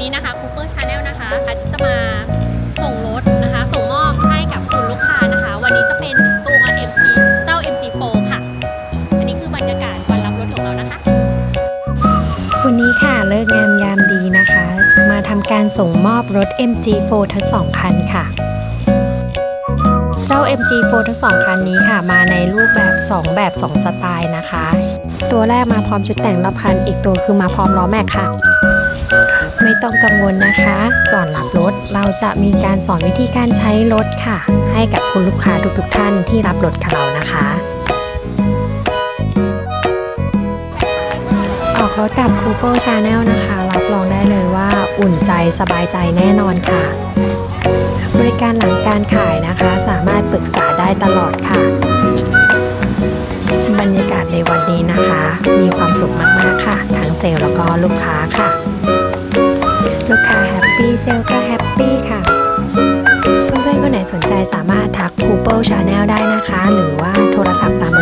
นี้นะคะคูเปอร์ชาแนลนะคะคะจะมาส่งรถนะคะ ส่งมอบให้กับคุณลูกค้านะคะ วันนี้จะเป็นตัว MG เจ้า MG4 ค่ะ อันนี้คือบรรยากาศวันรับรถของเรานะคะ วันนี้ค่ะเลิกงามยามดีนะคะ มาทำการส่งมอบรถ MG4 ทั้งสองคันค่ะ เจ้า MG4 ทั้งสองคันนี้ค่ะ มาในรูปแบบ 2 แบบ 2 สไตล์นะคะ ตัวแรกมาพร้อมชุดแต่งรอบคัน อีกตัวคือมาพร้อมล้อแม็กค่ะ ไม่ต้องกังวลนะคะ ก่อนรับรถเราจะมีการสอนวิธีการใช้รถค่ะ ให้กับคุณลูกค้าทุกๆท่านที่รับรถกับเรานะคะ ออกรถกับ Cooper Channel นะคะ รับรองได้เลยว่าอุ่นใจสบายใจแน่นอนค่ะ บริการหลังการขายนะคะ สามารถปรึกษาได้ตลอดค่ะ บรรยากาศในวันนี้นะคะ มีความสุขมากๆค่ะ ทั้งเซลล์แล้วก็ลูกค้าค่ะ ลล์ก็แฮปปี้ค่ะ เพื่อนๆคนไหนสนใจสามารถทักคูเปิลชาแนลได้นะคะ หรือว่าโทรศัพท์ตาม